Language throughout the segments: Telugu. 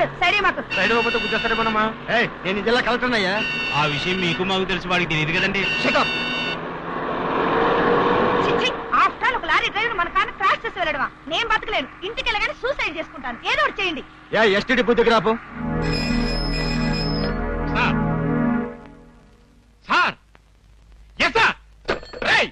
మాకు సైడ్ పోతే గుద్దేస్తారేమోనమ్మా ఏయ్, నేను ఈ జిల్లా కలెక్టర్ అయ్యా? ఆ విషయం మీకు మాకు తెలిసి వాడికి తెలియదు కదండి. చిచ్చి ఆఫ్టర్ ఆల్ ఒక లారీ డ్రైవర్ మన కారు క్రాష్ చేసి వెళ్ళడమా? నేను బతకలేను. ఇంటికి వెళ్ళగానే సూసైడ్ చేసుకుంటాను. ఏదో ఒకటి చేయండి. యా ఎస్టీడీ బుద్ధికి రాపు సార్. సార్. ఎస్ సార్ రేయ్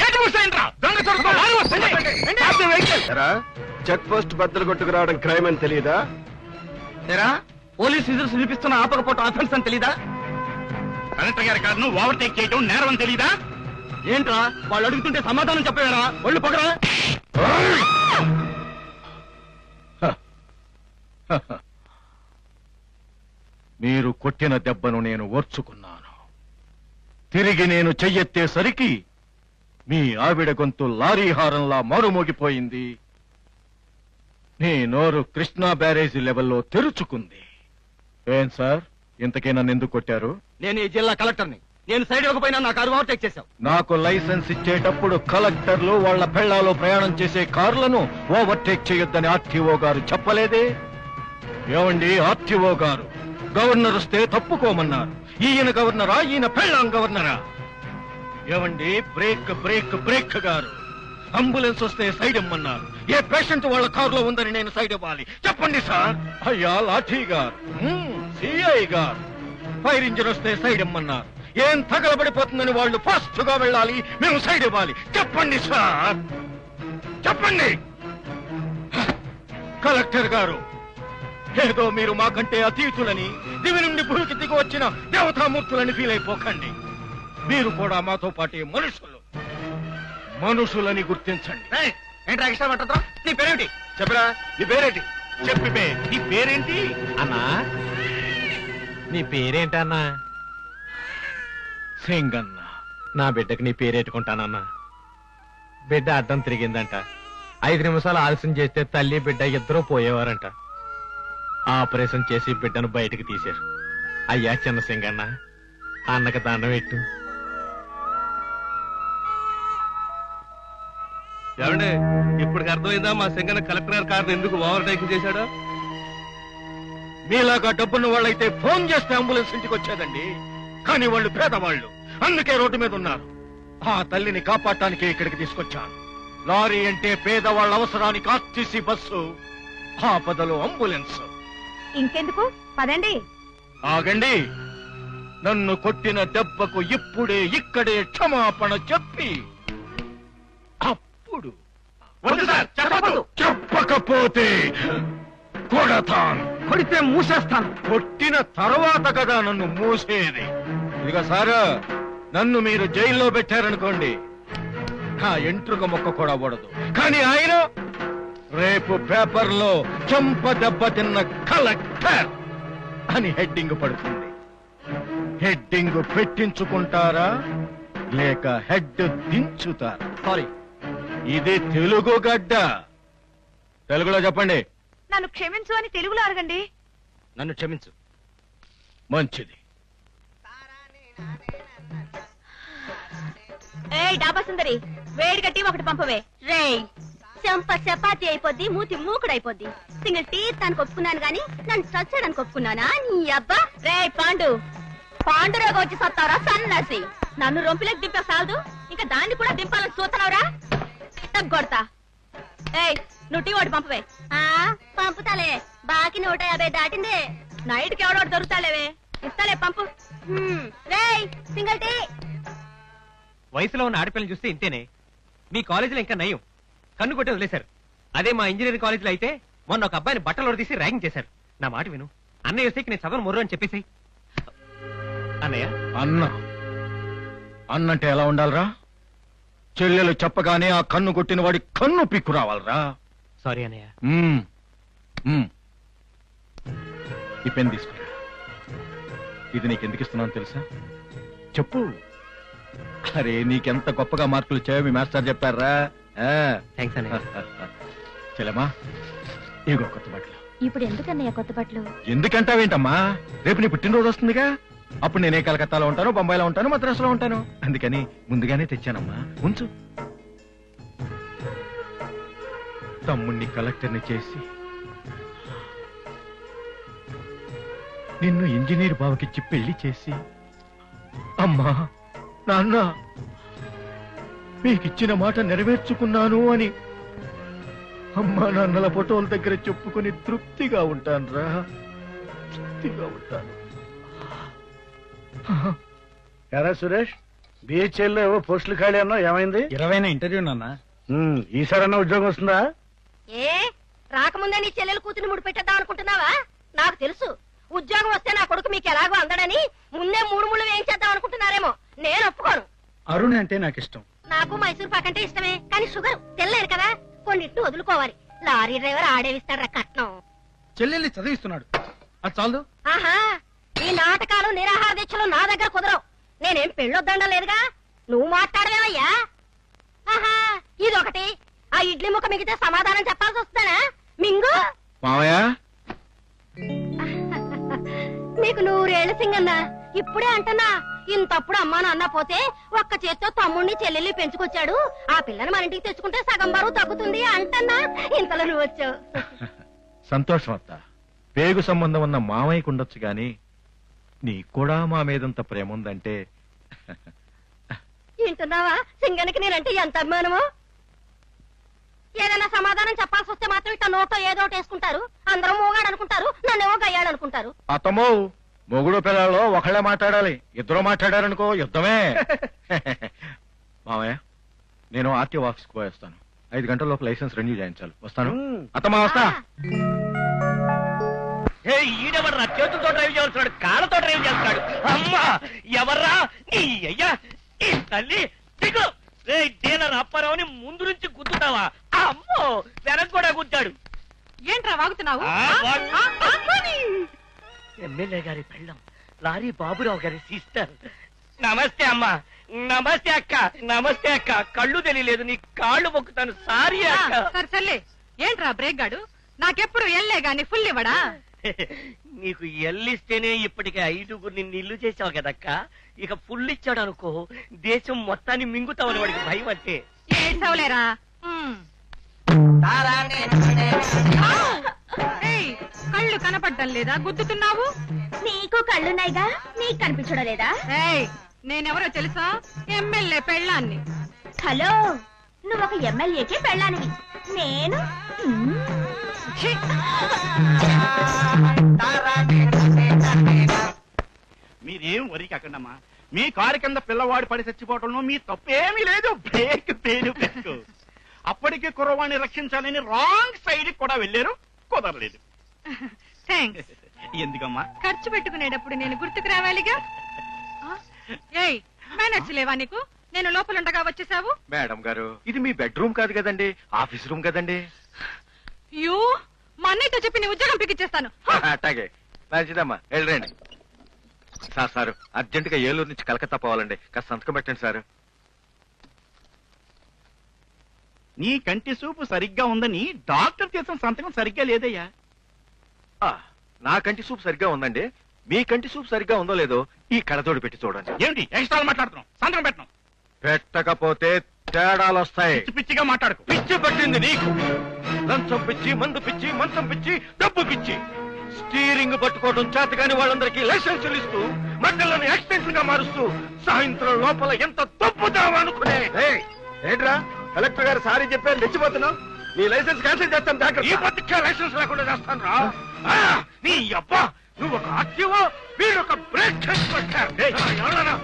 గేట్ మూసేయండి రా దొంగ చొరక లారీ వస్తుంది. చెక్ పోస్ట్ బద్దలు కొట్టుకురావడం క్రైమ్ అని తెలియదా? ఏరా? పోలీస్ విజిల్స్ వినిపిస్తున్న ఆపకపోవటం అఫెన్స్ అని తెలీదా? కలెక్టర్ గారి కారును ఓవర్టేక్ చేయడం నేరం అని తెలీదా? ఏంట్రా? వాళ్ళు అడుగుతుంటే సమాధానం చెప్పారా ఒళ్ళు పగరా? మీరు కొట్టిన దెబ్బను నేను ఓర్చుకున్నాను. తిరిగి నేను చెయ్యెత్తేసరికి మీ ఆవిడ గొంతు లారీ హారంలా మారుమోగిపోయింది. నీ నోరు కృష్ణా బ్యారేజీ లెవెల్లో తెరుచుకుంది. ఏం సార్? ఇంతకీ నన్ను ఎందుకు కొట్టారు? నేను ఈ జిల్లా కలెక్టర్ని. నేను సైడ్ ఇవ్వకపోయినా నా కారు ఓవర్టేక్ చేశావు. నాకు లైసెన్స్ ఇచ్చేటప్పుడు కలెక్టర్లు వాళ్ళ పెళ్ళాలో ప్రయాణం చేసే కార్లను ఓవర్టేక్ చేయొద్దని ఆర్టీఓ గారు చెప్పలేదే? ఏమండి ఆర్టీఓ గారు? గవర్నర్ వస్తే తప్పుకోమన్నారు. ఈయన గవర్నరా ఈయన పెళ్ళాం గవర్నరా? ఏమండి బ్రేక్ బ్రేక్ బ్రేక్ గారు? అంబులెన్స్ వస్తే సైడ్ ఇమ్మన్నారు. ఏ పేషెంట్ వాళ్ళ కారులో ఉందని నేను సైడ్ ఇవ్వాలి. చెప్పండి సార్. అయ్యా లాఠీ గారు. సిఐ గారు. ఫైర్ ఇంజిన్ వస్తే సైడ్ ఇమ్మన్నారు ఏం తగలబడిపోతుందని వాళ్ళు ఫాస్ట్గా వెళ్ళాలి. మేము సైడ్ ఇవ్వాలి. చెప్పండి సార్. చెప్పండి. కలెక్టర్ గారు ఏదో మీరు మాకంటే అతీతులని దివి నుండి భూమికి దిగి వచ్చిన దేవతామూర్తులని ఫీల్ అయిపోకండి. మీరు కూడా మాతో పాటే మనుషులు. మనుషులని గుర్తించండి. ఏంట్రా ఎక్స్ట్రా పట్టద్రా నీ పేరేంటి చెప్పరా. నీ పేరేంటి? చెప్పి నీ పేరేంటి? అన్నా. నీ పేరేంటన్నా సింగన్న. నా బిడ్డకి నీ పేరెట్టుకుంటానన్నా బిడ్డ అడ్డం తిరిగిందంట. ఐదు నిమిషాలు ఆలస్యం చేస్తే తల్లి బిడ్డ ఇద్దరూ పోయేవారంట. ఆపరేషన్ చేసి బిడ్డను బయటకు తీశారు. అయ్యా చిన్న సింగన్న అన్నకు దండం పెట్టు. ఏమండి? ఇప్పటికి అర్థమైందా? మా సింగన కలెక్టర్ గారి కారుని ఎందుకు ఓవర్టేక్ చేశాడో? మీలాగా డబ్బున్న వాళ్ళైతే ఫోన్ చేస్తే అంబులెన్స్ ఇంటికి వచ్చేదండి. కానీ వాళ్ళు పేదవాళ్ళు. అందుకే రోడ్డు మీద ఉన్నారు. ఆ తల్లిని కాపాడటానికి ఇక్కడికి తీసుకొచ్చాను. లారీ అంటే పేదవాళ్ళ అవసరానికి ఆర్టీసీ బస్సు ఆపదలో అంబులెన్స్. ఇంకెందుకు? పదండి. ఆగండి. నన్ను కొట్టిన దెబ్బకు ఇప్పుడే ఇక్కడే క్షమాపణ చెప్పి వద్దు సార్ చెప్పదు చెప్పకపోతే కొడతాను. కొడితే మూసేస్తాను. కొట్టిన తర్వాత కదా నన్ను మూసేది. ఇదిగో సారు నన్ను మీరు జైల్లో పెట్టారనుకోండి నా ఎంట్రుక మొక్క కూడా పడదు కానీ ఆయన రేపు పేపర్లో చెంప దెబ్బ తిన్న కలెక్టర్ అని హెడ్డింగ్ పడుతుంది. హెడ్డింగ్ పెట్టించుకుంటారా? లేక హెడ్ దించుతారా? సారీ. ఇది తెలుగు గడ్డ. తెలుగులో చెప్పండి. నన్ను క్షమించు అని తెలుగులో అడగండి. నన్ను క్షమించు. మంచిది. ఏయ్ డాబా సుందరి వేడి కట్టి ఒకటి పంపవే. రేయ్ చెంప చపాతి అయిపోద్ది మూతి మూకుడు అయిపోద్ది సింగిల్ టీ తనకు ఒప్పుకున్నాను గాని నన్ను చచ్చడానికి ఒప్పుకున్నానా? నీ అబ్బా. రేయ్ పాండు. పాండురోగ వచ్చి సత్తారా సన్నాసి? నన్ను రొంపిలోకి దింపా సాలదు. ఇంకా దాన్ని కూడా దింపాలని చూస్తున్నావురా? తగ్గొడతా ఏయ్ నువ్వు టీ ఒకటి పంపవే. ఆ పంపుతాలే. బాకి నూట యాభై దాటింది. నైట్కి ఎవడో దొరుకుతాలేవే ఇస్తాలే పంపు. హ్మ్. రేయ్ సింగిల్ టీ. వయసులో ఉన్న ఆడపిల్లని చూస్తే ఇంతేనే. మీ కాలేజీలో ఇంకా నయం. కన్ను కొట్టి వదిలేశారు. అదే మా ఇంజనీరింగ్ కాలేజీలో అయితే మొన్న ఒక అబ్బాయిని బట్టలు తీసి ర్యాగింగ్ చేశారు. నా మాట విను. అన్నయ్య వస్తే నేను చదవను మొర్రు అని చెప్పేసి అన్నయ్య? అన్న. అన్నంటే ఎలా ఉండాలరా? చెల్లెలు చెప్పగానే ఆ కన్ను కొట్టిన వాడి కన్ను పిక్కు రావాలరా. సారీ అన్నయ్య. మ్మ్. మ్మ్. ఈ పెన్ తీసుకురా ఇది నీకు ఎందుకు ఇస్తున్నాను తెలుసా? చెప్పు. అరే నీకెంత గొప్పగా మార్కులు ఇచ్చావో మీ మాస్టర్ చెప్పారా? ఆ. థ్యాంక్స్ అన్నయ్య. చెల్లెమ్మా ఇగో కొత్త బట్టలు. ఇప్పుడు ఎందుకన్నయ్య కొత్త బట్టలు? ఎందుకంటావేంటమ్మా? రేపు నీ పుట్టినరోజు వస్తుందిగా? అప్పుడు నేనే కలకత్తాలో ఉంటాను బొంబాయిలో ఉంటాను మద్రాసులో ఉంటాను. అందుకని ముందుగానే తెచ్చానమ్మా. ఉంచు. తమ్ముణ్ణి కలెక్టర్ని చేసి నిన్ను ఇంజనీర్ బావకిచ్చి పెళ్ళి చేసి అమ్మా నాన్న మీకిచ్చిన మాట నెరవేర్చుకున్నాను అని అమ్మా నాన్నల ఫోటోల దగ్గర చెప్పుకుని తృప్తిగా ఉంటాను రా తృప్తిగా ఉంటాను. ఎరా సురేష్ బిహెచ్ఎల్లో ఏవో పోస్టులు ఖాళీ అన్నా ఏమైంది? ఇరవైన ఇంటర్వ్యూ నాన్న. ఉమ్, ఈసారన్నా ఉద్యోగం వస్తుందా? ఏ రాకముందే నీ చెల్లెలు కూతురు ముడి పెట్టేద్దాం అనుకుంటున్నావా? నాకు తెలుసు. ఉద్యోగం వస్తే నా కొడుకు మీకు ఎలాగో అందడని ముందే మూడు ముళ్ళు వేయించేద్దాం అనుకుంటున్నారేమో. నేను ఒప్పుకోను. అరుణ్ అంటే నాకు ఇష్టం నాకు మైసూర్ పాక్ అంటే ఇష్టమే కానీ షుగర్ తెల్లేదు కదా. కొన్నిటిని వదులుకోవాలి. లారీ డ్రైవర్ ఆడేవిస్తాడ్రా కట్నం. చెల్లెల్ని చదివిస్తున్నాడు. అది చాలు ఆహా ఈ నాటకాలు నిరాహార దీక్షలు నా దగ్గర కుదరవు. నేనేం పెళ్ళొద్దండం లేదుగా? నువ్వు మాట్లాడవేవయ్యా? ఆహా ఇదొకటి. ఆ ఇడ్లీ ముక్క మిగితే సమాధానం చెప్పాల్సి వస్తానా మింగు. మావయ్య? నీకు నూరేళ్ళ సింగన్నా. ఇప్పుడే అంటన్నా ఇంతప్పుడు అమ్మా నాన్న పోతే ఒక్క చేత్తో తమ్ముణ్ణి చెల్లెల్ని పెంచుకొచ్చాడు. ఆ పిల్లని మన ఇంటికి తెచ్చుకుంటే సగం బరువు తగ్గుతుంది అంటన్నా. ఇంతలో నువ్వు వచ్చావు సంతోషం అత్త. పేగు సంబంధం ఉన్న మామయ్యకు ఉండొచ్చు గాని నీకు కూడా మా మీదంత ప్రేమ ఉందంటే వింటున్నావా సింగనికి నేనంటే ఎంత అభిమానమో? ఏదైనా సమాధానం చెప్పాల్సి వస్తే మాత్రం ఇట్లా నోటో ఏదో ఒకటి వేసుకుంటారు. అందరూ మూగాడు అనుకుంటారు నన్నేమో గయ్యాడు అనుకుంటారు. అతమో మొగుడు పిల్లలు ఒకళ్ళే మాట్లాడాలి. ఇద్దరు మాట్లాడారనుకో యుద్ధమే. మామయ్య నేను ఆర్టీ ఆఫీస్కి పోయేస్తాను. ఐదు గంటల లోపు లైసెన్స్ రెన్యూ చేయించాలి. వస్తాను. అత్తమా వస్తా. ఈడెవర్రా చేతులతో డ్రైవ్ చేస్తున్నాడు కాళ్ళతో డ్రైవ్ చేస్తున్నాడు అమ్మా ఎవర్రా? నీ అయ్యా ఈ తల్లి దిగు! రే డీలర్ అప్పారావుని ముందు నుంచి గుద్దుతావా? అమ్మో వెనక్ కూడా గుద్దాడు. ఏంట్రా వాగుతున్నావు? ఆ, వాగ్- ఎమ్మెల్యే గారి పెళ్ళం. లారీ బాబురావు గారి సిస్టర్. నమస్తే అమ్మా. నమస్తే అక్క. నమస్తే అక్క. కళ్ళు తెలియలేదు. నీ కాళ్ళు మొక్కుతాను. సారీ అక్క. సరే సర్లే. ఏంట్రా బ్రేక్ గాడు? నాకెప్పుడు ఎల్లే గాని ఫుల్ ఇవ్వడా? నీకు ఎల్లిస్తేనే ఇప్పటికే ఐదుగురిని నిల్లు చేసావు కదక్క? ఇక ఫుల్ ఇచ్చాడు అనుకో దేశం మొత్తాన్ని మింగుతావని వాడికి భయం అంటే. ఏడ్చవలేరా? కళ్ళు కనపడ్డం లేదా? గుద్దుతున్నావు? నీకు కళ్ళున్నాయిగా? నీకు కనిపించడం లేదా? ఏయ్ నేనెవరో తెలుసా? ఎమ్మెల్యే పెళ్ళాన్ని. హలో? నువ్వు ఒక ఎమ్మెల్యేకి పెళ్ళానివి. నేను! మీరేం వరికి అక్కడమ్మా మీ కారు కింద పిల్లవాడు పడి చచ్చిపోవటంలో మీ తప్పేమీ లేదు. బ్రేక్ పేరు పెట్టు అప్పటికే కుర్రవాణ్ణి రక్షించాలని రాంగ్ సైడ్ కూడా వెళ్ళారు. కుదరలేదు. థాంక్స్ ఎందుకమ్మా? ఖర్చు పెట్టుకునేటప్పుడు నేను గుర్తుకు రావాలిగా? మేనర్స్ లేవా నీకు? నేను లోపలుండగా వచ్చేసావు? మేడం గారు ఇది మీ బెడ్రూమ్ కాదు కదండి ఆఫీస్ రూమ్ కదండి. యూ మా అన్నయ్యతో చెప్పి నీ ఉద్యోగం పిగిచ్చేస్తాను అట్టాగే మంచిదమ్మా వెళ్ళండి. సార్ సార్ అర్జెంట్గా ఏలూరు నుంచి కలకత్తా పోవాలండి. కాస్త సంతకం పెట్టండి సార్. నీ కంటి చూపు సరిగ్గా ఉందని డాక్టర్ చేసిన సంతకం సరిగ్గా లేదయ్యా. ఆ, నా కంటి సూప్ సరిగ్గా ఉందండి. మీ కంటి సూప్ సరిగ్గా ఉందో లేదో ఈ కడతోడు పెట్టి చూడండి. ఏమిటి? ఎక్స్ట్రా మాట్లాడుతున్నాం సంతకం పెట్టడం పెట్టకపోతే తేడాలు వస్తాయి పిచ్చి పిచ్చిగా మాట్లాడుకో. పిచ్చి పట్టింది నీకు. లంచం పిచ్చి మందు పిచ్చి మంచం పిచ్చి డబ్బు పిచ్చి. స్టీరింగ్ పట్టుకోవడం చేతగాని వాళ్ళందరికీ లైసెన్సులు ఇస్తూ మండలను యాక్సిడెంట్గా మారుస్తూ సాయంత్రం లోపల ఎంత తప్పుదామా అనుకునే. ఏంట్రా? కలెక్టర్ గారు సారీ చెప్పారు తెచ్చిపోతున్నావు నీ లైసెన్స్ క్యాన్సిల్ చేస్తాను ఈ జాగ్రత్త బతికే లైసెన్స్ లేకుండా చేస్తాను రా. ఆ, నీ అబ్బా నువ్వు ఒక ఆర్టీఓ వీడు ఒక బ్రేక్ పట్టారు ఎవరన్నా?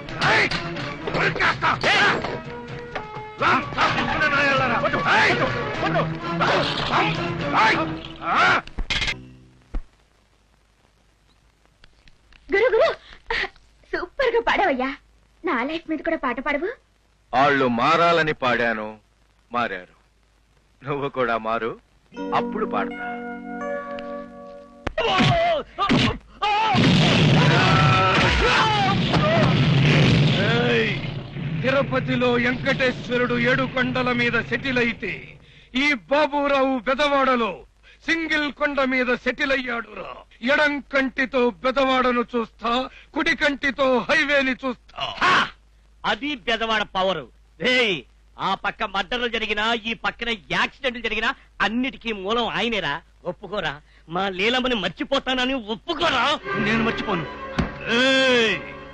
గురు గురు. సూపర్గా పాడవయ్యా. నా లైఫ్ మీద కూడా పాట పాడవు. వాళ్ళు మారాలని పాడాను మారారు. నువ్వు కూడా మారు అప్పుడు పాడతా. తిరుపతిలో వెంకటేశ్వరుడు ఏడు కొండల మీద సెటిల్ అయితే ఈ బాబురావు బెదవాడలో సింగిల్ కొండ మీద సెటిల్ అయ్యాడురా ఎడం కంటితో బెదవాడను చూస్తా కుడి కంటితో హైవేని చూస్తా. అది బెదవాడ పవర్. ఏయ్ ఆ పక్క మర్డర్లు జరిగినా ఈ పక్కన యాక్సిడెంట్లు జరిగినా అన్నిటికీ మూలం ఆయనేరా. ఒప్పుకోరా. మా లీలమ్మని మర్చిపోతానని ఒప్పుకోరా. నేను మర్చిపోను. ఏయ్!